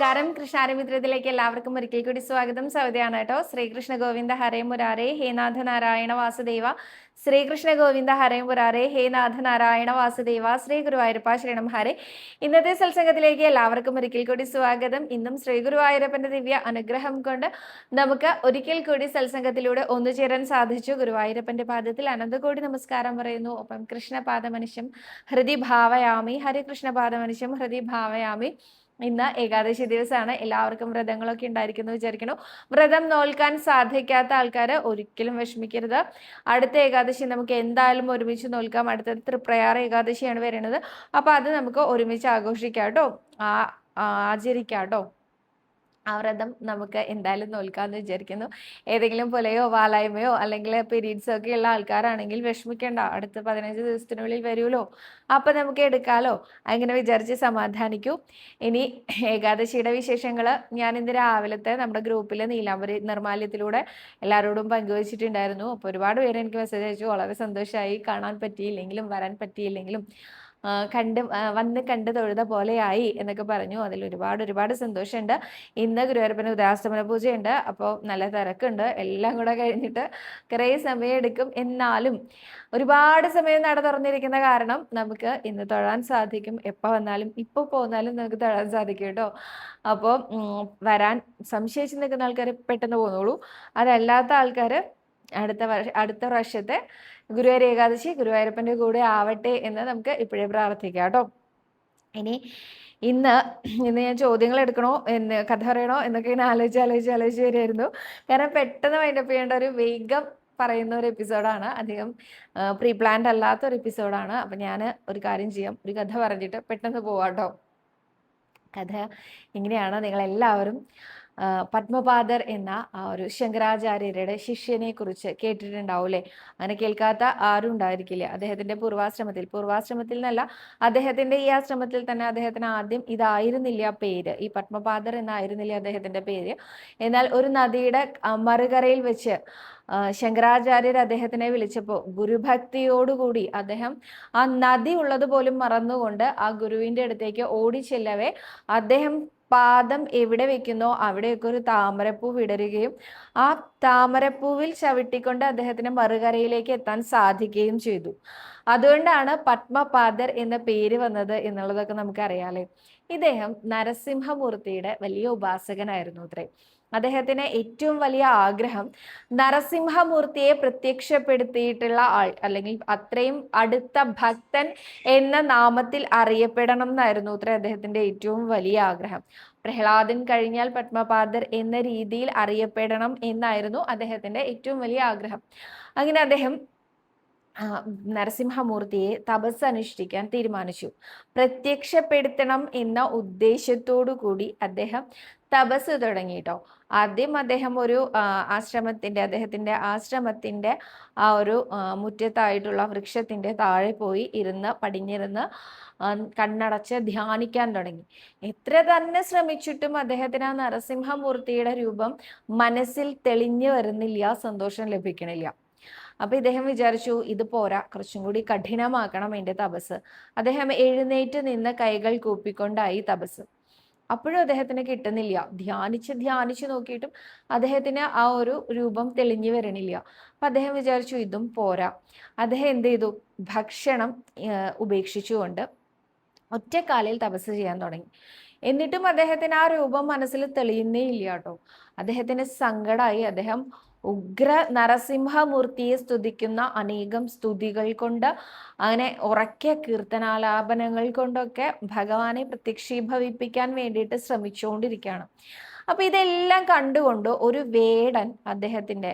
നമസ്കാരം. കൃഷ്ണാരമിത്രത്തിലേക്ക് എല്ലാവർക്കും ഒരിക്കൽ കൂടി സ്വാഗതം. സൗദിയാണ് കേട്ടോ. ശ്രീകൃഷ്ണ ഗോവിന്ദ ഹരേ മുരാരേ ഹേ നാഥ നാരായണ വാസുദേവ. ശ്രീകൃഷ്ണ ഗോവിന്ദ ഹരേ മുരാരേ ഹേ നാഥ നാരായണ വാസുദേവ. ശ്രീ ഗുരുവായൂരപ്പ ഹരേ. ഇന്നത്തെ സത്സംഗത്തിലേക്ക് എല്ലാവർക്കും ഒരിക്കൽ കൂടി സ്വാഗതം. ഇന്നും ശ്രീ ഗുരുവായൂരപ്പന്റെ ദിവ്യ അനുഗ്രഹം കൊണ്ട് നമുക്ക് ഒരിക്കൽ കൂടി സത്സംഗത്തിലൂടെ ഒന്നുചേരാൻ സാധിച്ചു. ഗുരുവായൂരപ്പന്റെ പാദത്തിൽ അനന്തകോടി നമസ്കാരം പറയുന്നു. ഒപ്പം കൃഷ്ണപാദമനുഷ്യം ഹൃദി ഭാവയാമി. ഹരികൃഷ്ണപാദ മനുഷ്യം ഹൃദി ഭാവയാമി. ഇന്ന് ഏകാദശി ദിവസമാണ്. എല്ലാവർക്കും വ്രതങ്ങളൊക്കെ ഉണ്ടായിരിക്കുന്നു വിചാരിക്കുന്നു. വ്രതം നോൽക്കാൻ സാധിക്കാത്ത ആൾക്കാർ ഒരിക്കലും വിഷമിക്കരുത്. അടുത്ത ഏകാദശി നമുക്ക് എന്തായാലും ഒരുമിച്ച് നോൽക്കാം. അടുത്തത് തൃപ്രയാർ ഏകാദശിയാണ് വരുന്നത്. അപ്പോൾ അത് നമുക്ക് ഒരുമിച്ച് ആഘോഷിക്കാം കേട്ടോ. ആ ആചരിക്കാം കേട്ടോ. ആ വ്രതം നമുക്ക് എന്തായാലും നോൽക്കാമെന്ന് വിചാരിക്കുന്നു. ഏതെങ്കിലും പോലെയോ വാലായ്മയോ അല്ലെങ്കിൽ പീരീഡ്സോ ഒക്കെ ഉള്ള ആൾക്കാരാണെങ്കിൽ വിഷമിക്കേണ്ട. അടുത്ത പതിനഞ്ച് ദിവസത്തിനുള്ളിൽ വരുമല്ലോ അപ്പം നമുക്ക് എടുക്കാമല്ലോ അങ്ങനെ വിചാരിച്ച് സമാധാനിക്കൂ. ഇനി ഏകാദശിയുടെ വിശേഷങ്ങൾ ഞാൻ ഇന്ന് രാവിലത്തെ നമ്മുടെ ഗ്രൂപ്പിലെ നീലാംബരി നിർമാല്യത്തിലൂടെ എല്ലാവരോടും പങ്കുവച്ചിട്ടുണ്ടായിരുന്നു. അപ്പോൾ ഒരുപാട് പേര് എനിക്ക് മെസ്സേജ് അയച്ചു. വളരെ സന്തോഷമായി കാണാൻ പറ്റിയില്ലെങ്കിലും വരാൻ പറ്റിയില്ലെങ്കിലും. കണ്ട് വന്ന് കണ്ട് തൊഴുത പോലെയായി എന്നൊക്കെ പറഞ്ഞു. അതിൽ ഒരുപാട് ഒരുപാട് സന്തോഷമുണ്ട്. ഇന്ന് ഗുരുവായൂരപ്പന് ഉദയാസ്തമന പൂജയുണ്ട്. അപ്പോൾ നല്ല തിരക്കുണ്ട്. എല്ലാം കൂടെ കഴിഞ്ഞിട്ട് കുറേ സമയം എടുക്കും. എന്നാലും ഒരുപാട് സമയം നട തുറന്നിരിക്കുന്ന കാരണം നമുക്ക് ഇന്ന് തൊഴാൻ സാധിക്കും. എപ്പോൾ വന്നാലും ഇപ്പോൾ പോന്നാലും നമുക്ക് തൊഴാൻ സാധിക്കും കേട്ടോ. അപ്പോൾ വരാൻ സംശയിച്ച് നിൽക്കുന്ന ആൾക്കാർ പെട്ടെന്ന് പോന്നോളൂ. അതല്ലാത്ത ആൾക്കാർ അടുത്ത വർഷ അടുത്ത വർഷത്തെ ഗുരുവായൂർ ഏകാദശി ഗുരുവായൂരപ്പന്റെ കൂടെ ആവട്ടെ എന്ന് നമുക്ക് ഇപ്പോഴേ പ്രാർത്ഥിക്കാം കേട്ടോ. ഇനി ഇന്ന് ഇന്ന് ഞാൻ ചോദ്യങ്ങൾ എടുക്കണോ എന്ന് കഥ പറയണോ എന്നൊക്കെ ഇങ്ങനെ ആലോചിച്ച് ആലോചിച്ച് ആലോചിച്ച് വരുമായിരുന്നു കാരണം പെട്ടെന്ന് വൈൻഡപ്പ് ചെയ്യേണ്ട ഒരു വേഗം പറയുന്ന ഒരു എപ്പിസോഡാണ് അധികം പ്രീ പ്ലാൻഡ് അല്ലാത്ത ഒരു എപ്പിസോഡാണ് അപ്പം ഞാൻ ഒരു കാര്യം ചെയ്യാം. ഒരു കഥ പറഞ്ഞിട്ട് പെട്ടെന്ന് പോവാട്ടോ കഥ ഇങ്ങനെയാണ്. നിങ്ങളെല്ലാവരും പത്മപാദർ എന്ന ഒരു ശങ്കരാചാര്യരുടെ ശിഷ്യനെ കുറിച്ച് കേട്ടിട്ടുണ്ടാവൂലേ അങ്ങനെ കേൾക്കാത്ത ആരും ഉണ്ടായിരിക്കില്ല. അദ്ദേഹത്തിന്റെ പൂർവാശ്രമത്തിൽ. പൂർവാശ്രമത്തിൽ എന്നല്ല അദ്ദേഹത്തിന്റെ ഈ ആശ്രമത്തിൽ തന്നെ അദ്ദേഹത്തിന് ആദ്യം ഇതായിരുന്നില്ല പേര്. ഈ പത്മപാദർ എന്നായിരുന്നില്ല അദ്ദേഹത്തിന്റെ പേര്. എന്നാൽ ഒരു നദിയുടെ മറുകരയിൽ വെച്ച് ശങ്കരാചാര്യർ അദ്ദേഹത്തിനെ വിളിച്ചപ്പോൾ ഗുരുഭക്തിയോടുകൂടി അദ്ദേഹം ആ നദി ഉള്ളത് പോലും മറന്നുകൊണ്ട് ആ ഗുരുവിന്റെ അടുത്തേക്ക് ഓടിച്ചെല്ലവേ അദ്ദേഹം പാദം എവിടെ വെക്കുന്നോ അവിടെയൊക്കെ ഒരു താമരപ്പൂ വിടരുകയും ആ താമരപ്പൂവിൽ ചവിട്ടിക്കൊണ്ട് അദ്ദേഹത്തിന് മറുകരയിലേക്ക് എത്താൻ സാധിക്കുകയും ചെയ്തു. അതുകൊണ്ടാണ് പത്മപാദർ എന്ന പേര് വന്നത് എന്നുള്ളതൊക്കെ നമുക്കറിയാലേ ഇദ്ദേഹം നരസിംഹമൂർത്തിയുടെ വലിയ ഉപാസകനായിരുന്നു അത്രേ. അദ്ദേഹത്തിന് ഏറ്റവും വലിയ ആഗ്രഹം നരസിംഹമൂർത്തിയെ പ്രത്യക്ഷപ്പെടുത്തിയിട്ടുള്ള ആൾ അല്ലെങ്കിൽ അത്രയും അടുത്ത ഭക്തൻ എന്ന നാമത്തിൽ അറിയപ്പെടണം എന്നായിരുന്നു അത്ര അദ്ദേഹത്തിന്റെ ഏറ്റവും വലിയ ആഗ്രഹം. പ്രഹ്ലാദൻ കഴിഞ്ഞാൽ പത്മപാദർ എന്ന രീതിയിൽ അറിയപ്പെടണം എന്നായിരുന്നു അദ്ദേഹത്തിന്റെ ഏറ്റവും വലിയ ആഗ്രഹം. അങ്ങനെ അദ്ദേഹം നരസിംഹമൂർത്തിയെ തപസ് അനുഷ്ഠിക്കാൻ തീരുമാനിച്ചു. പ്രത്യക്ഷപ്പെടുത്തണം എന്ന ഉദ്ദേശത്തോടു കൂടി അദ്ദേഹം തപസ് തുടങ്ങി കേട്ടോ. ആദ്യം അദ്ദേഹം ഒരു ആശ്രമത്തിന്റെ അദ്ദേഹത്തിന്റെ ആശ്രമത്തിന്റെ ആ ഒരു മുറ്റത്തായിട്ടുള്ള വൃക്ഷത്തിന്റെ താഴെ പോയി ഇരുന്ന് പടിഞ്ഞിരുന്ന് കണ്ണടച്ച് ധ്യാനിക്കാൻ തുടങ്ങി. എത്ര തന്നെ ശ്രമിച്ചിട്ടും അദ്ദേഹത്തിന് ആ നരസിംഹമൂർത്തിയുടെ രൂപം മനസ്സിൽ തെളിഞ്ഞു വരുന്നില്ല സന്തോഷം ലഭിക്കണില്ല. അപ്പൊ ഇദ്ദേഹം വിചാരിച്ചു ഇത് പോരാ കുറച്ചും കൂടി കഠിനമാക്കണം എന്റെ തപസ്. അദ്ദേഹം എഴുന്നേറ്റ് നിന്ന് കൈകൾ കൂപ്പിക്കൊണ്ടായി തപസ്. അപ്പോഴും അദ്ദേഹത്തിന് കിട്ടുന്നില്ല. ധ്യാനിച്ച് ധ്യാനിച്ച് നോക്കിയിട്ടും അദ്ദേഹത്തിന് ആ ഒരു രൂപം തെളിഞ്ഞു വരണില്ല. അപ്പൊ അദ്ദേഹം വിചാരിച്ചു ഇതും പോരാ. അദ്ദേഹം എന്ത് ചെയ്തു? ഭക്ഷണം ഉപേക്ഷിച്ചുകൊണ്ട് ഒറ്റക്കാലിൽ തപസ് ചെയ്യാൻ തുടങ്ങി. എന്നിട്ടും അദ്ദേഹത്തിന് ആ രൂപം മനസ്സിൽ തെളിയുന്നേ ഇല്ല കേട്ടോ. അദ്ദേഹത്തിന് സങ്കടമായി അദ്ദേഹം ഉഗ്ര നരസിംഹമൂർത്തിയെ സ്തുതിക്കുന്ന അനേകം സ്തുതികൾ കൊണ്ട് അങ്ങനെ ഉറക്കിയ കീർത്തനാലാപനങ്ങൾ കൊണ്ടൊക്കെ ഭഗവാനെ പ്രത്യക്ഷീഭവിപ്പിക്കാൻ വേണ്ടിയിട്ട് ശ്രമിച്ചുകൊണ്ടിരിക്കുകയാണ്. അപ്പൊ ഇതെല്ലാം കണ്ടുകൊണ്ട് ഒരു വേടൻ അദ്ദേഹത്തിന്റെ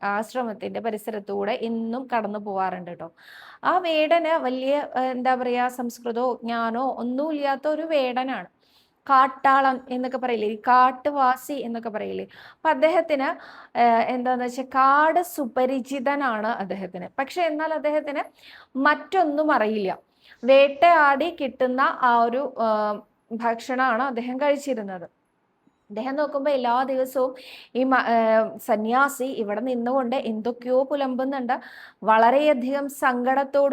ആശ്രമത്തിന്റെ പരിസരത്തൂടെ എന്നും കടന്നു പോവാറുണ്ട് കേട്ടോ ആ വേടന് വലിയ എന്താ പറയാ സംസ്കൃതോ ജ്ഞാനോ ഒന്നുമില്ലാത്ത ഒരു വേടനാണ്. കാട്ടാളൻ എന്നൊക്കെ പറയില്ലേ? ഈ കാട്ടുവാസി എന്നൊക്കെ പറയില്ലേ? അപ്പൊ അദ്ദേഹത്തിന് എന്താന്ന് വെച്ചാൽ കാട് സുപരിചിതനാണ് അദ്ദേഹത്തിന്. പക്ഷെ എന്നാൽ അദ്ദേഹത്തിന് മറ്റൊന്നും അറിയില്ല. വേട്ടയാടി കിട്ടുന്ന ആ ഒരു ഭക്ഷണമാണ് അദ്ദേഹം കഴിച്ചിരുന്നത്. അദ്ദേഹം നോക്കുമ്പോൾ എല്ലാ ദിവസവും ഈ സന്യാസി ഇവിടെ നിന്നുകൊണ്ട് എന്തൊക്കെയോ പുലമ്പുന്നുണ്ട്. വളരെയധികം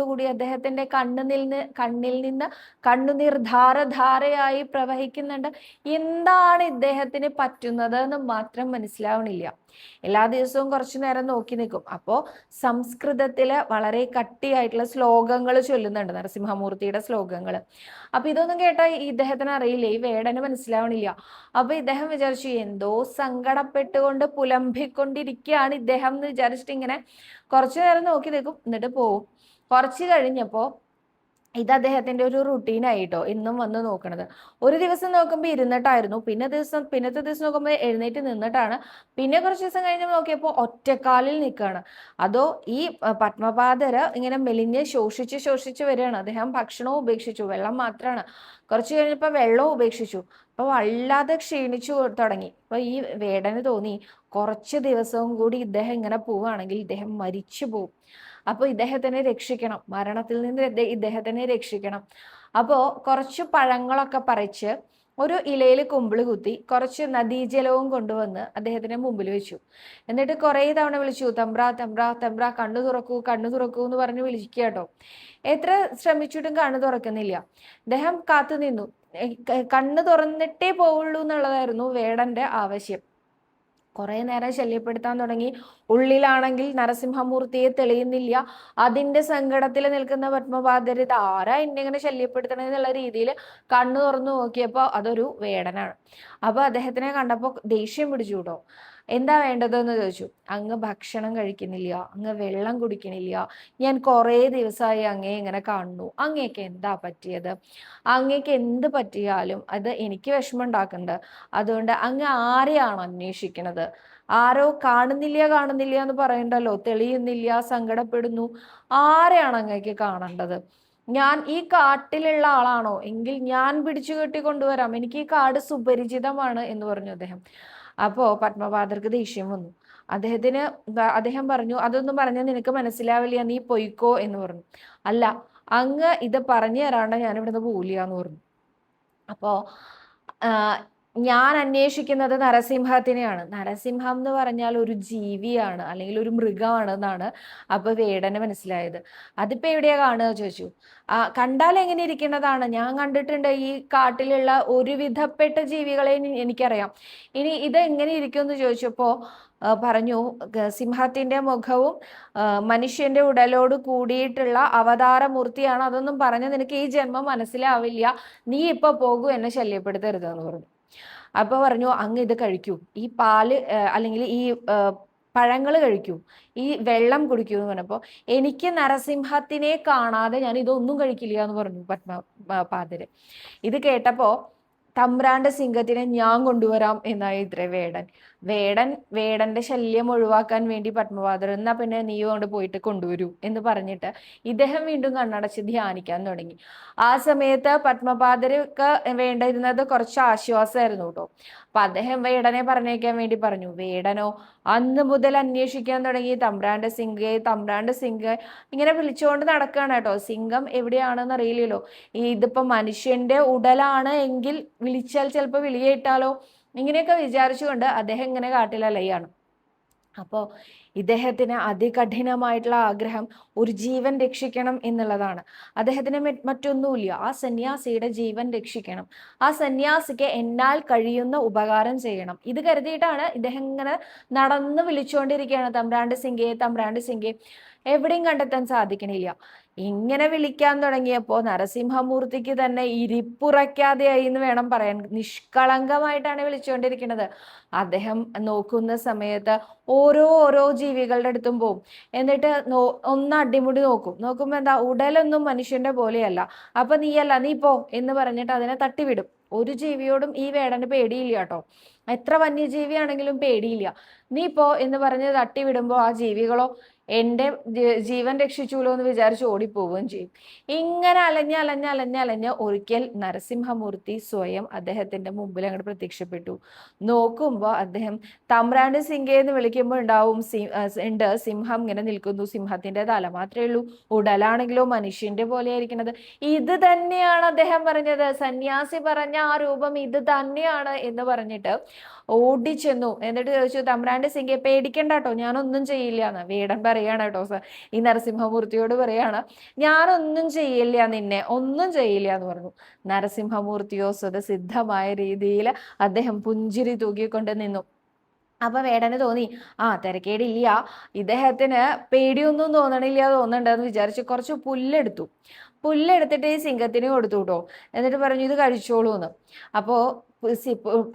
കൂടി അദ്ദേഹത്തിന്റെ കണ്ണുനിൽ നിന്ന് കണ്ണിൽ നിന്ന് കണ്ണുനീർ ധാരധാരയായി പ്രവഹിക്കുന്നുണ്ട്. എന്താണ് ഇദ്ദേഹത്തിന് പറ്റുന്നത് എന്ന് മാത്രം മനസ്സിലാവണില്ല. എല്ലാ ദിവസവും കുറച്ചു നേരം നോക്കി നിൽക്കും. അപ്പോൾ സംസ്കൃതത്തിൽ വളരെ കട്ടിയായിട്ടുള്ള ശ്ലോകങ്ങൾ ചൊല്ലുന്നുണ്ട്. നരസിംഹമൂർത്തിയുടെ ശ്ലോകങ്ങൾ അപ്പൊ ഇതൊന്നും കേട്ടാൽ ഇദ്ദേഹത്തിന് അറിയില്ല? ഈ വേടന് മനസ്സിലാവണില്ല. അപ്പൊ ഇദ്ദേഹം വിചാരിച്ചു എന്തോ സങ്കടപ്പെട്ടുകൊണ്ട് പുലമ്പിക്കൊണ്ടിരിക്കുകയാണ് ഇദ്ദേഹം എന്ന് വിചാരിച്ചിട്ട് ഇങ്ങനെ കുറച്ചു നേരം നോക്കി നിൽക്കും. എന്നിട്ട് പോവും. കുറച്ച് കഴിഞ്ഞപ്പോ ഇത് അദ്ദേഹത്തിന്റെ ഒരു റുട്ടീൻ ആയിട്ടോ എന്നും വന്ന് നോക്കണത്. ഒരു ദിവസം നോക്കുമ്പോൾ ഇരുന്നിട്ടായിരുന്നു. പിന്നെ ദിവസം പിന്നത്തെ ദിവസം നോക്കുമ്പോൾ എഴുന്നേറ്റ് നിന്നിട്ടാണ്. പിന്നെ കുറച്ച് ദിവസം കഴിഞ്ഞ് നോക്കിയപ്പോൾ ഒറ്റക്കാലിൽ നിൽക്കുകയാണ് അതോ ഈ പത്മപാതര ഇങ്ങനെ മെലിഞ്ഞ് ശോഷിച്ച് ശോഷിച്ച് വരികയാണ്. അദ്ദേഹം ഭക്ഷണവും ഉപേക്ഷിച്ചു വെള്ളം മാത്രമാണ് കുറച്ച് കഴിഞ്ഞപ്പോൾ വെള്ളവും ഉപേക്ഷിച്ചു. അപ്പൊ വല്ലാതെ ക്ഷീണിച്ചു തുടങ്ങി. അപ്പൊ ഈ വേടന് തോന്നി കുറച്ച് ദിവസവും കൂടി ഇദ്ദേഹം ഇങ്ങനെ പോവുകയാണെങ്കിൽ ഇദ്ദേഹം മരിച്ചു പോകും അപ്പൊ ഇദ്ദേഹത്തിനെ രക്ഷിക്കണം. മരണത്തിൽ നിന്ന് ഇദ്ദേ- ഇദ്ദേഹത്തിനെ രക്ഷിക്കണം. അപ്പോൾ കുറച്ച് പഴങ്ങളൊക്കെ പറിച്ച് ഒരു ഇലയിൽ കുമ്പിൾ കുത്തി കുറച്ച് നദീജലവും കൊണ്ടുവന്ന് അദ്ദേഹത്തിന്റെ മുമ്പിൽ വെച്ചു. എന്നിട്ട് കുറേ തവണ വിളിച്ചു തമ്പ്ര തമ്പ്ര തമ്പ്ര കണ്ണു തുറക്കൂ കണ്ണു തുറക്കൂ എന്ന് പറഞ്ഞ് വിളിക്കുക കേട്ടോ. എത്ര ശ്രമിച്ചിട്ടും കണ്ണു തുറക്കുന്നില്ല. അദ്ദേഹം കാത്തു നിന്നു. കണ്ണു തുറന്നിട്ടേ പോവുള്ളൂ എന്നുള്ളതായിരുന്നു വേടന്റെ ആവശ്യം. കുറെ നേരം ശല്യപ്പെടുത്താൻ തുടങ്ങി. ഉള്ളിലാണെങ്കിൽ നരസിംഹമൂർത്തിയെ തെളിയുന്നില്ല. അതിന്റെ സങ്കടത്തിൽ നിൽക്കുന്ന പത്മബാധ്യത ആരാ എന്നെ ഇങ്ങനെ എന്നുള്ള രീതിയിൽ കണ്ണു തുറന്നു നോക്കിയപ്പോൾ അതൊരു വേടനാണ്. അപ്പൊ അദ്ദേഹത്തിനെ കണ്ടപ്പോൾ ദേഷ്യം പിടിച്ചു കേട്ടോ. എന്താ വേണ്ടതെന്ന് ചോദിച്ചു. അങ്ങ് ഭക്ഷണം കഴിക്കുന്നില്ല. അങ്ങ് വെള്ളം കുടിക്കണില്ല ഞാൻ കുറേ ദിവസമായി അങ്ങേ ഇങ്ങനെ കാണുന്നു. അങ്ങേക്ക് എന്താ പറ്റിയത്? അങ്ങേക്ക് എന്ത് പറ്റിയാലും അത് എനിക്ക് വിഷമം ഉണ്ടാക്കുന്നുണ്ട് അതുകൊണ്ട് അങ്ങ് ആരെയാണ് അന്വേഷിക്കുന്നത്? ആരോ കാണുന്നില്ല കാണുന്നില്ല എന്ന് പറയണ്ടല്ലോ. തെളിയുന്നില്ല സങ്കടപ്പെടുന്നു. ആരെയാണ് അങ്ങേക്ക് കാണേണ്ടത്? ഞാൻ ഈ കാട്ടിലുള്ള ആളാണോ? എങ്കിൽ ഞാൻ പിടിച്ചു കെട്ടി കൊണ്ടുവരാം. എനിക്ക് ഈ കാട് സുപരിചിതമാണ് എന്ന് പറഞ്ഞു അദ്ദേഹം. അപ്പോ പത്മപാദർക്ക് ദേഷ്യം വന്നു. അദ്ദേഹത്തിന് അദ്ദേഹം പറഞ്ഞു അതൊന്നും പറഞ്ഞാൽ നിനക്ക് മനസ്സിലാവില്ല നീ പൊയ്ക്കോ എന്ന് പറഞ്ഞു. അല്ല അങ്ങ് ഇത് പറഞ്ഞു തരാണ്ട് ഞാൻ ഇവിടുന്ന് പോവില്ല എന്ന് പറഞ്ഞു. അപ്പോ ഞാൻ അന്വേഷിക്കുന്നത് നരസിംഹത്തിനെയാണ്. നരസിംഹം എന്ന് പറഞ്ഞാൽ ഒരു ജീവിയാണ് അല്ലെങ്കിൽ ഒരു മൃഗമാണ് എന്നാണ് അപ്പൊ വേടന് മനസ്സിലായത്. അതിപ്പോ എവിടെയാ കാണുക ചോദിച്ചു. ആ കണ്ടാൽ എങ്ങനെ ഇരിക്കുന്നതാണ്? ഞാൻ കണ്ടിട്ടുണ്ട് ഈ കാട്ടിലുള്ള ഒരുവിധപ്പെട്ട ജീവികളെ എനി- എനിക്കറിയാം. ഇനി ഇത് എങ്ങനെ ഇരിക്കും എന്ന് ചോദിച്ചപ്പോ പറഞ്ഞു സിംഹത്തിന്റെ മുഖവും മനുഷ്യന്റെ ഉടലോട് കൂടിയിട്ടുള്ള അവതാരമൂർത്തിയാണ്. അതൊന്നും പറഞ്ഞ് നിനക്ക് ഈ ജന്മം മനസ്സിലാവില്ല. നീ ഇപ്പൊ പോകൂ എന്നെ ശല്യപ്പെടുത്തരുത് എന്ന് പറഞ്ഞു. അപ്പൊ പറഞ്ഞു അങ്ങ് ഇത് കഴിക്കൂ. ഈ പാൽ അല്ലെങ്കിൽ ഈ പഴങ്ങൾ കഴിക്കൂ. ഈ വെള്ളം കുടിക്കൂ എന്ന് പറഞ്ഞപ്പോൾ എനിക്ക് നരസിംഹത്തിനെ കാണാതെ ഞാൻ ഇതൊന്നും കഴിക്കില്ല എന്ന് പറഞ്ഞു പത്മ പാതര്. ഇത് കേട്ടപ്പോ തമ്പ്രാന്റെ സിംഹത്തിനെ ഞാൻ കൊണ്ടുവരാം എന്നായി ഇത്രേ വേടൻ. വേടൻ വേടന്റെ ശല്യം ഒഴിവാക്കാൻ വേണ്ടി പത്മപാദർ എന്നാ പിന്നെ നീ കൊണ്ട് പോയിട്ട് കൊണ്ടുവരൂ എന്ന് പറഞ്ഞിട്ട് ഇദ്ദേഹം വീണ്ടും കണ്ണടച്ച് ധ്യാനിക്കാൻ തുടങ്ങി. ആ സമയത്ത് പത്മപാദർക്ക് വേണ്ടിയിരുന്നത് കുറച്ച് ആശ്വാസമായിരുന്നു കേട്ടോ. അപ്പൊ അദ്ദേഹം വേടനെ പറഞ്ഞേക്കാൻ വേണ്ടി പറഞ്ഞു. വേടനോ അന്ന് മുതൽ അന്വേഷിക്കാൻ തുടങ്ങി. തമ്പ്രാന്റെ സിംഗ് തമ്പ്രാന്റെ സിംഗ് ഇങ്ങനെ വിളിച്ചുകൊണ്ട് നടക്കുകയാണ് കേട്ടോ. സിംഗം എവിടെയാണെന്ന് അറിയില്ലല്ലോ. ഈ ഇതിപ്പോ മനുഷ്യന്റെ ഉടലാണ് എങ്കിൽ വിളിച്ചാൽ ചിലപ്പോൾ വിളിയേറ്റാലോ. ഇങ്ങനെയൊക്കെ വിചാരിച്ചുകൊണ്ട് അദ്ദേഹം ഇങ്ങനെ കാട്ടിലലയാണ് അപ്പോൾ ഇദ്ദേഹത്തിന് അതികഠിനമായിട്ടുള്ള ആഗ്രഹം ഒരു ജീവൻ രക്ഷിക്കണം എന്നുള്ളതാണ്. അദ്ദേഹത്തിന് മറ്റൊന്നുമില്ല. ആ സന്യാസിയുടെ ജീവൻ രക്ഷിക്കണം. ആ സന്യാസിക്ക് എന്നാൽ കഴിയുന്ന ഉപകാരം ചെയ്യണം. ഇത് കരുതിയിട്ടാണ് ഇദ്ദേഹം ഇങ്ങനെ നടന്ന് വിളിച്ചുകൊണ്ടിരിക്കുകയാണ്. തമ്പ്രാണ്ട് സിംഗെ തമ്പ്രാണ്ട് സിംഗെ എവിടെയും കണ്ടെത്താൻ സാധിക്കണില്ല. ഇങ്ങനെ വിളിക്കാൻ തുടങ്ങിയപ്പോൾ നരസിംഹമൂർത്തിക്ക് തന്നെ ഇരിപ്പുറയ്ക്കാതെയായി എന്ന് വേണം പറയാൻ. നിഷ്കളങ്കമായിട്ടാണ് വിളിച്ചുകൊണ്ടിരിക്കുന്നത്. അദ്ദേഹം നോക്കുന്ന സമയത്ത് ഓരോ ഓരോ ജീവികളുടെ അടുത്തും പോകും എന്നിട്ട് നോ ഒന്ന് അടിമുടി നോക്കും. നോക്കുമ്പോൾ എന്താ ഉടലൊന്നും മനുഷ്യന്റെ പോലെയല്ല. അപ്പൊ നീയല്ല നീ പോ എന്ന് പറഞ്ഞിട്ട് അതിനെ തട്ടിവിടും. ഒരു ജീവിയോടും ഈ വേടന് പേടിയില്ല കേട്ടോ. എത്ര വന്യജീവിയാണെങ്കിലും പേടിയില്ല. നീ പോ എന്ന് പറഞ്ഞ് തട്ടിവിടുമ്പോൾ ആ ജീവികളോ എന്റെ ജീവൻ രക്ഷിച്ചുല്ലോ എന്ന് വിചാരിച്ച് ഓടിപ്പോവുകയും ചെയ്യും. ഇങ്ങനെ അലഞ്ഞ് അലഞ്ഞ് അലഞ്ഞ് അലഞ്ഞ് ഒരിക്കൽ നരസിംഹമൂർത്തി സ്വയം അദ്ദേഹത്തിന്റെ മുമ്പിൽ അങ്ങോട്ട് പ്രത്യക്ഷപ്പെട്ടു. നോക്കുമ്പോൾ അദ്ദേഹം തമ്രാണ്ട് സിംഗെ എന്ന് വിളിക്കുമ്പോൾ ഉണ്ടാവും ഉണ്ട്. സിംഹം ഇങ്ങനെ നിൽക്കുന്നു. സിംഹത്തിന്റെ തല മാത്രമേ ഉള്ളൂ. ഉടലാണെങ്കിലോ മനുഷ്യന്റെ പോലെ ആയിരിക്കുന്നത് ഇത് തന്നെയാണ് അദ്ദേഹം പറഞ്ഞത്. സന്യാസി പറഞ്ഞ ആ രൂപം ഇത് തന്നെയാണ് എന്ന് പറഞ്ഞിട്ട് ഓടിച്ചെന്നു. എന്നിട്ട് ചോദിച്ചു തമ്പ്രാന്റെ സിംഗെ പേടിക്കണ്ട കേട്ടോ ഞാനൊന്നും ചെയ്യില്ല എന്ന് വേടൻ പറയാണ് കേട്ടോ സാർ. ഈ നരസിംഹമൂർത്തിയോട് പറയാണ് ഞാനൊന്നും ചെയ്യില്ല നിന്നെ ഒന്നും ചെയ്യില്ല എന്ന് പറഞ്ഞു. നരസിംഹമൂർത്തിയോ സ്വതസിദ്ധമായ രീതിയിൽ അദ്ദേഹം പുഞ്ചിരി തൂക്കിക്കൊണ്ട് നിന്നു. അപ്പൊ വേടന് തോന്നി ആ തിരക്കേടില്ല. ഇദ്ദേഹത്തിന് പേടിയൊന്നും തോന്നണില്ല തോന്നണ്ടെന്ന് വിചാരിച്ച് കുറച്ച് പുല്ലെടുത്തു. പുല്ലെടുത്തിട്ട് ഈ സിംഹത്തിന് കൊടുത്തു കേട്ടോ. എന്നിട്ട് പറഞ്ഞു ഇത് കഴിച്ചോളൂ എന്ന് അപ്പോ സി- പു-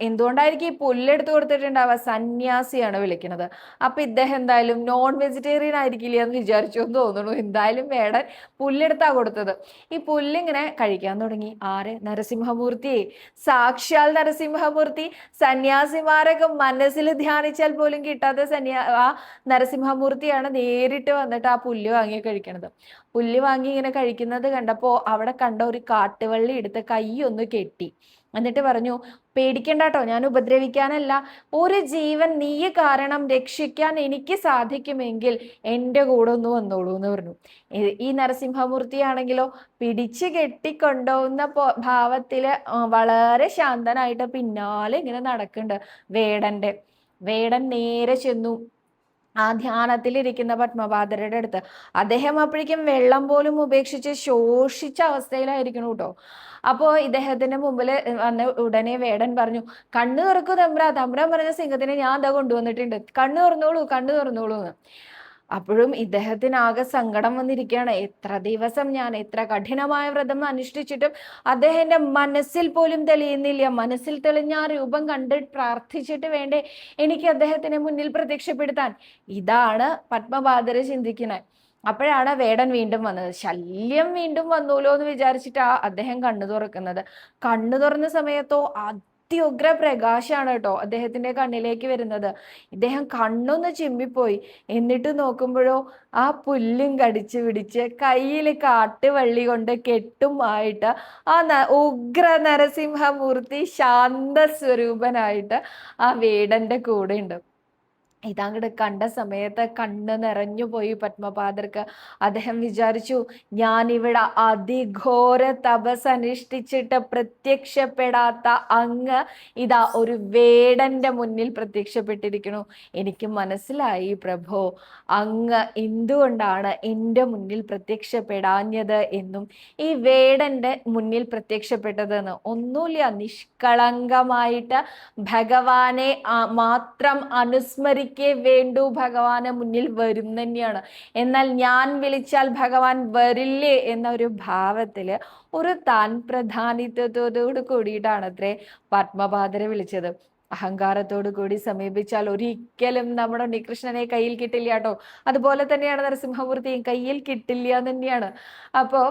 എന്തുകൊണ്ടായിരിക്കും ഈ പുല്ലെടുത്ത് കൊടുത്തിട്ടുണ്ടാവുക? സന്യാസിയാണ് വിളിക്കുന്നത്. അപ്പൊ ഇദ്ദേഹം എന്തായാലും നോൺ വെജിറ്റേറിയൻ ആയിരിക്കില്ല എന്ന് വിചാരിച്ചു എന്ന് തോന്നുന്നു. എന്തായാലും വേടൻ പുല്ലെടുത്താ കൊടുത്തത്. ഈ പുല്ലിങ്ങനെ കഴിക്കാൻ തുടങ്ങി. ആര്? നരസിംഹമൂർത്തി. സാക്ഷാൽ നരസിംഹമൂർത്തി. സന്യാസിമാരൊക്കെ മനസ്സിൽ ധ്യാനിച്ചാൽ പോലും കിട്ടാത്ത സന്യാ ആ നരസിംഹമൂർത്തിയാണ് നേരിട്ട് വന്നിട്ട് ആ പുല്ല് വാങ്ങി കഴിക്കണത്. പുല്ല് വാങ്ങി ഇങ്ങനെ കഴിക്കുന്നത് കണ്ടപ്പോ അവിടെ കണ്ട ഒരു കാട്ടുവള്ളി എടുത്ത് കൈ ഒന്ന് കെട്ടി. എന്നിട്ട് പറഞ്ഞു പേടിക്കണ്ട കേട്ടോ ഞാൻ ഉപദ്രവിക്കാനല്ല. ഒരു ജീവൻ നീ കാരണം രക്ഷിക്കാൻ എനിക്ക് സാധിക്കുമെങ്കിൽ എന്റെ കൂടെ ഒന്ന് വന്നോളൂ എന്ന് പറഞ്ഞു. ഈ- നരസിംഹമൂർത്തി ആണെങ്കിലോ പിടിച്ചു കെട്ടിക്കൊണ്ടോന്ന ഭാവത്തിൽ വളരെ ശാന്തനായിട്ട് പിന്നാലെ ഇങ്ങനെ നടക്കുന്നുണ്ട് വേടന്റെ വേടൻ നേരെ ചെന്നു. ആ ധ്യാനത്തിലിരിക്കുന്ന പത്മപാതരുടെ അടുത്ത്. അദ്ദേഹം അപ്പോഴേക്കും വെള്ളം പോലും ഉപേക്ഷിച്ച് ശോഷിച്ച അവസ്ഥയിലായിരിക്കണം കേട്ടോ. അപ്പോ ഇദ്ദേഹത്തിന്റെ മുമ്പിൽ വന്ന ഉടനെ വേടൻ പറഞ്ഞു കണ്ണു തുറക്കൂ തമ്പ്ര. തമ്പ്രാൻ പറഞ്ഞ സിംഹത്തിനെ ഞാൻ എന്താ കൊണ്ടുവന്നിട്ടുണ്ട്. കണ്ണു തുറന്നോളൂ കണ്ണു തുറന്നോളൂ എന്ന് അപ്പോഴും ഇദ്ദേഹത്തിന് ആകെ സങ്കടം വന്നിരിക്കുകയാണ്. എത്ര ദിവസം ഞാൻ എത്ര കഠിനമായ വ്രതം അനുഷ്ഠിച്ചിട്ടും അദ്ദേഹത്തിന്റെ മനസ്സിൽ പോലും തെളിയുന്നില്ല. മനസ്സിൽ തെളിഞ്ഞ ആ രൂപം കണ്ട് പ്രാർത്ഥിച്ചിട്ട് വേണ്ടേ എനിക്ക് അദ്ദേഹത്തിന് മുന്നിൽ പ്രത്യക്ഷപ്പെടുത്താൻ. ഇതാണ് പത്മപാദര ചിന്തിക്കുന്നത്. അപ്പോഴാണ് വേടൻ വീണ്ടും വന്നത്. ശല്യം വീണ്ടും വന്നൂലോ എന്ന് വിചാരിച്ചിട്ടാ അദ്ദേഹം കണ്ണു തുറക്കുന്നത്. കണ്ണു തുറന്ന സമയത്തോ അത്യുഗ്ര പ്രകാശമാണ് കേട്ടോ അദ്ദേഹത്തിന്റെ കണ്ണിലേക്ക് വരുന്നത്. ഇദ്ദേഹം കണ്ണൊന്ന് ചിമ്മിപ്പോയി. എന്നിട്ട് നോക്കുമ്പോഴോ ആ പുല്ലും കടിച്ച് പിടിച്ച് കയ്യിൽ കാട്ടുവള്ളി കൊണ്ട് കെട്ടുമായിട്ട് ആ ഉഗ്ര നരസിംഹമൂർത്തി ശാന്തസ്വരൂപനായിട്ട് ആ വേടന്റെ കൂടെ ഉണ്ട് ഇതങ്ങോട്ട് കണ്ട സമയത്ത് കണ്ണ് നിറഞ്ഞു പോയി പത്മപാദർക്ക്. അദ്ദേഹം വിചാരിച്ചു ഞാൻ ഇവിടെ അതിഘോര തപസ് അനുഷ്ഠിച്ചിട്ട് പ്രത്യക്ഷപ്പെടാത്ത അങ്ങ് ഇതാ ഒരു വേടന്റെ മുന്നിൽ പ്രത്യക്ഷപ്പെട്ടിരിക്കുന്നു. എനിക്ക് മനസ്സിലായി പ്രഭോ. അങ്ങ് എന്തുകൊണ്ടാണ് എന്റെ മുന്നിൽ പ്രത്യക്ഷപ്പെടാഞ്ഞത് എന്നും ഈ വേടന്റെ മുന്നിൽ പ്രത്യക്ഷപ്പെട്ടതെന്ന്? ഒന്നുമില്ല നിഷ്കളങ്കമായിട്ട് ഭഗവാനെ മാത്രം മാത്രം അനുസ്മരിക്കേ വേണ്ടു ഭഗവാന് മുന്നിൽ വരും തന്നെയാണ്. എന്നാൽ ഞാൻ വിളിച്ചാൽ ഭഗവാൻ വരില്ലേ എന്ന ഒരു ഭാവത്തിൽ ഒരു താൻ പ്രധാനിത്വത്തോടു കൂടിയിട്ടാണ് അത്രേ പത്മപാദരെ വിളിച്ചത്. അഹങ്കാരത്തോടു കൂടി സമീപിച്ചാൽ ഒരിക്കലും നമ്മുടെ ഉണ്ണികൃഷ്ണനെ കയ്യിൽ കിട്ടില്ല കേട്ടോ. അതുപോലെ തന്നെയാണ് നരസിംഹമൂർത്തിയും കയ്യിൽ കിട്ടില്ല തന്നെയാണ്. അപ്പോൾ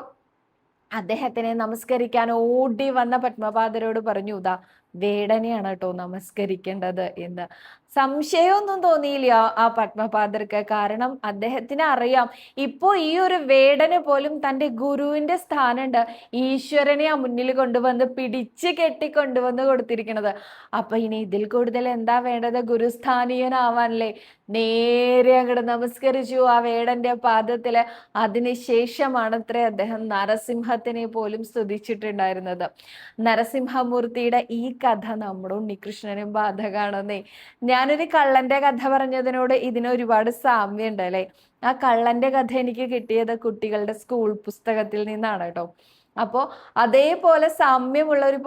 അദ്ദേഹത്തിനെ നമസ്കരിക്കാൻ ഓടി വന്ന പത്മപാദരോട് പറഞ്ഞു ഇതാ വേടനെയാണ് കേട്ടോ നമസ്കരിക്കേണ്ടത് എന്ന്. സംശയമൊന്നും തോന്നിയില്ല ആ പത്മപാദർക്ക്. കാരണം അദ്ദേഹത്തിന് അറിയാം. ഇപ്പോൾ ഈ ഒരു വേടന് പോലും തന്റെ ഗുരുവിന്റെ സ്ഥാനമുണ്ട് ഈശ്വരനെ ആ മുന്നിൽ കൊണ്ടുവന്ന് പിടിച്ച് കെട്ടി കൊണ്ടുവന്ന് കൊടുത്തിരിക്കുന്നത് അപ്പൊ ഇനി ഇതിൽ കൂടുതൽ എന്താ വേണ്ടത്? ഗുരുസ്ഥാനീയനാവാനല്ലേ? നേരെ അങ്ങോട്ട് നമസ്കരിച്ചു ആ വേടന്റെ പാദത്തിൽ. അതിനുശേഷമാണത്രേ അദ്ദേഹം നരസിംഹത്തിനെ പോലും സ്തുതിച്ചിട്ടുണ്ടായിരുന്നത്. നരസിംഹമൂർത്തിയുടെ ഈ കഥ നമ്മുടെ ഉണ്ണികൃഷ്ണനും ബാധകാണെന്നേ. ഞാനൊരു കള്ളന്റെ കഥ പറഞ്ഞതിനോട് ഇതിന് ഒരുപാട് സാമ്യമുണ്ട് അല്ലേ? ആ കള്ളന്റെ കഥ എനിക്ക് കിട്ടിയത് കുട്ടികളുടെ സ്കൂൾ പുസ്തകത്തിൽ നിന്നാണ് കേട്ടോ. അപ്പോ അതേപോലെ സാമ്യമുള്ള ഒരു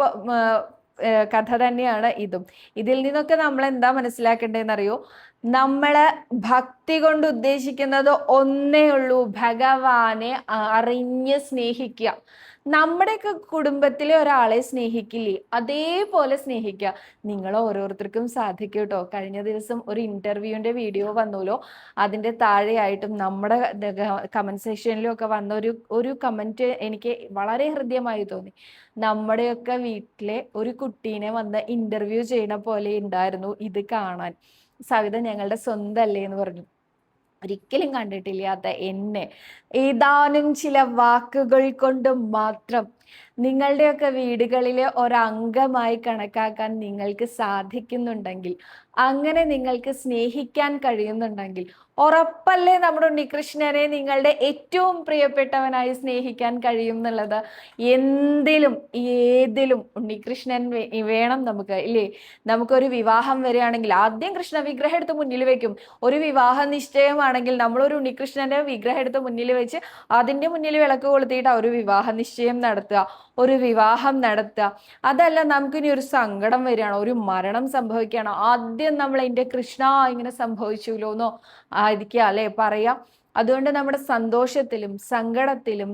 കഥ തന്നെയാണ് ഇതും. ഇതിൽ നിന്നൊക്കെ നമ്മൾ എന്താ മനസ്സിലാക്കേണ്ടതെന്നറിയോ? നമ്മളെ ഭക്തി കൊണ്ട് ഉദ്ദേശിക്കുന്നത് ഒന്നേ ഉള്ളൂ. ഭഗവാനെ അറിഞ്ഞ് സ്നേഹിക്കുക. നമ്മുടെയൊക്കെ കുടുംബത്തിലെ ഒരാളെ സ്നേഹിക്കില്ലേ? അതേപോലെ സ്നേഹിക്കുക. നിങ്ങൾ ഓരോരുത്തർക്കും സാധിക്കും കേട്ടോ. കഴിഞ്ഞ ദിവസം ഒരു ഇന്റർവ്യൂവിന്റെ വീഡിയോ വന്നല്ലോ. അതിന്റെ താഴെയായിട്ടും നമ്മുടെ കമന്റ് സെക്ഷനിലും ഒക്കെ വന്ന ഒരു ഒരു കമന്റ് എനിക്ക് വളരെ ഹൃദ്യമായി തോന്നി. നമ്മുടെയൊക്കെ വീട്ടിലെ ഒരു കുട്ടീനെ വന്ന് ഇന്റർവ്യൂ ചെയ്യണ പോലെ ഉണ്ടായിരുന്നു ഇത് കാണാൻ. സവിത ഞങ്ങളുടെ സ്വന്തം അല്ലേ എന്ന് പറഞ്ഞു. ഒരിക്കലും കണ്ടിട്ടില്ലാത്ത എന്നെ. ഏതാനും ചില വാക്കുകൾ കൊണ്ട് മാത്രം നിങ്ങളുടെയൊക്കെ വീടുകളിലെ ഒരംഗമായി കണക്കാക്കാൻ നിങ്ങൾക്ക് സാധിക്കുന്നുണ്ടെങ്കിൽ അങ്ങനെ നിങ്ങൾക്ക് സ്നേഹിക്കാൻ കഴിയുന്നുണ്ടെങ്കിൽ ഉറപ്പല്ലേ നമ്മുടെ ഉണ്ണികൃഷ്ണനെ നിങ്ങളുടെ ഏറ്റവും പ്രിയപ്പെട്ടവനായി സ്നേഹിക്കാൻ കഴിയും എന്നുള്ളത് എന്തിലും ഏതിലും ഉണ്ണികൃഷ്ണൻ വേണം നമുക്ക് ഇല്ലേ? നമുക്കൊരു വിവാഹം വരികയാണെങ്കിൽ ആദ്യം കൃഷ്ണ വിഗ്രഹം എടുത്ത് മുന്നിൽ വെക്കും. ഒരു വിവാഹ നിശ്ചയമാണെങ്കിൽ നമ്മളൊരു ഉണ്ണികൃഷ്ണന്റെ വിഗ്രഹം എടുത്ത് മുന്നിൽ വെച്ച് അതിന്റെ മുന്നിൽ വിളക്ക് കൊളുത്തിയിട്ട് ഒരു വിവാഹ നിശ്ചയം നടത്തുക. ഒരു വിവാഹം നടത്തുക. അതല്ല നമുക്കിനി ഒരു സങ്കടം വരികയാണോ ഒരു മരണം സംഭവിക്കുകയാണോ. ആദ്യം നമ്മൾ എന്റെ കൃഷ്ണ ഇങ്ങനെ സംഭവിച്ചുല്ലോ ആയിരിക്കുക അല്ലെ? പറയാം. അതുകൊണ്ട് നമ്മുടെ സന്തോഷത്തിലും സങ്കടത്തിലും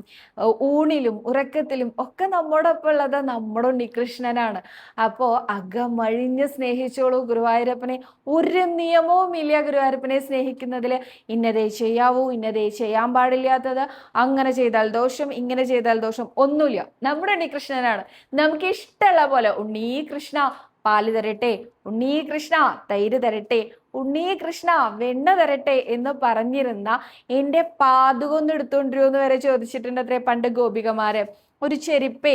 ഊണിലും ഉറക്കത്തിലും ഒക്കെ നമ്മോടൊപ്പം ഉള്ളത് നമ്മുടെ ഉണ്ണികൃഷ്ണനാണ്. അപ്പോൾ അകമഴിഞ്ഞ് സ്നേഹിച്ചോളൂ ഗുരുവായൂരപ്പനെ. ഒരു നിയമവും ഇല്ല ഗുരുവായൂരപ്പനെ സ്നേഹിക്കുന്നതിൽ. ഇന്നതേ ചെയ്യാവൂ ഇന്നതേ ചെയ്യാൻ പാടില്ലാത്തത്. അങ്ങനെ ചെയ്താൽ ദോഷം ഇങ്ങനെ ചെയ്താൽ ദോഷം ഒന്നുമില്ല. നമ്മുടെ ഉണ്ണികൃഷ്ണനാണ്. നമുക്ക് ഇഷ്ടമുള്ള പോലെ ഉണ്ണീ കൃഷ്ണ പാൽ തരട്ടെ ഉണ്ണീ കൃഷ്ണ തൈര് തരട്ടെ ഉണ്ണീ കൃഷ്ണ വെണ്ണ തരട്ടെ എന്ന് പറഞ്ഞിരുന്ന എന്റെ പാതുകൊന്ന് എടുത്തുകൊണ്ടിരുമെന്ന് വരെ ചോദിച്ചിട്ടുണ്ട് അത്രേ പണ്ട് ഗോപികമാര്. ഒരു ചെരുപ്പേ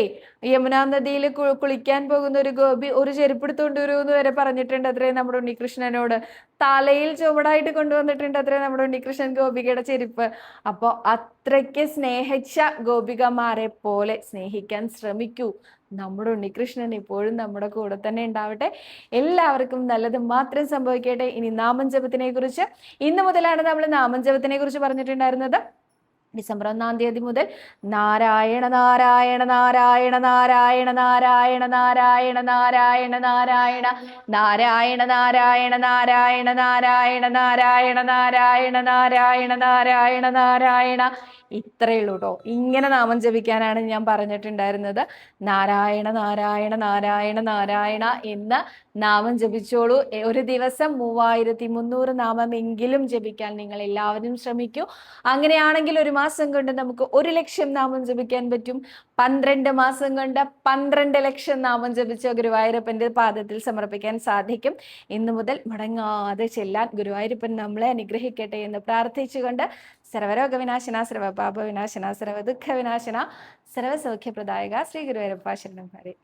യമുനാ നദിയിൽ കുളിക്കാൻ പോകുന്ന ഒരു ഗോപി ഒരു ചെരുപ്പ് എടുത്തുകൊണ്ട് വരുമെന്ന് വരെ പറഞ്ഞിട്ടുണ്ട് അത്രേ നമ്മുടെ ഉണ്ണികൃഷ്ണനോട്. തലയിൽ ചുവടായിട്ട് കൊണ്ടുവന്നിട്ടുണ്ട് അത്രേ നമ്മുടെ ഉണ്ണികൃഷ്ണൻ ഗോപികയുടെ ചെരുപ്പ്. അപ്പോൾ അത്രയ്ക്ക് സ്നേഹിച്ച ഗോപികമാരെ പോലെ സ്നേഹിക്കാൻ ശ്രമിക്കൂ. നമ്മുടെ ഉണ്ണികൃഷ്ണൻ ഇപ്പോഴും നമ്മുടെ കൂടെ തന്നെ ഉണ്ടാവട്ടെ എല്ലാവർക്കും നല്ലത് മാത്രം സംഭവിക്കട്ടെ ഇനി നാമം ജപത്തിനെ കുറിച്ച് ഇന്ന് മുതലാണ് നമ്മൾ നാമം ജപത്തിനെ കുറിച്ച് പറഞ്ഞിട്ടുണ്ടായിരുന്നത് ഡിസംബർ ഒന്നാം തീയതി മുതൽ നാരായണ നാരായണ നാരായണ നാരായണ നാരായണ നാരായണ നാരായണ നാരായണ നാരായണ നാരായണ നാരായണ നാരായണ നാരായണ നാരായണ നാരായണ നാരായണ നാരായണ ഇത്രയേ ഉള്ളൂ കേട്ടോ ഇങ്ങനെ നാമം ജപിക്കാനാണ് ഞാൻ പറഞ്ഞിട്ടുണ്ടായിരുന്നത്. നാരായണ നാരായണ നാരായണ നാരായണ എന്ന് നാമം ജപിച്ചോളൂ. ഒരു ദിവസം മൂവായിരത്തി മുന്നൂറ് നാമമെങ്കിലും ജപിക്കാൻ നിങ്ങൾ എല്ലാവരും ശ്രമിക്കൂ. അങ്ങനെയാണെങ്കിൽ ഒരു മാസം കൊണ്ട് നമുക്ക് ഒരു ലക്ഷം നാമം ജപിക്കാൻ പറ്റും. പന്ത്രണ്ട് മാസം കൊണ്ട് പന്ത്രണ്ട് ലക്ഷം നാമം ജപിച്ച ഗുരുവായൂരപ്പന്റെ പാദത്തിൽ സമർപ്പിക്കാൻ സാധിക്കും. ഇന്നു മുതൽ മുടങ്ങാതെ ചെല്ലാൻ ഗുരുവായൂരപ്പൻ നമ്മളെ അനുഗ്രഹിക്കട്ടെ എന്ന് പ്രാർത്ഥിച്ചുകൊണ്ട് ಸರ್ವರೋಗ ವಿನಾಶನ ಸರ್ವ ಪಾಪ ವಿನಾಶನ ಸರ್ವ ದುಃಖ ವಿನಾಶನ ಸರ್ವ ಸೌಖ್ಯ ಪ್ರದಾಯಕ ಶ್ರೀ ಗುರುವೈರಪ್ಪ ಶರಣಂ ಹರಿ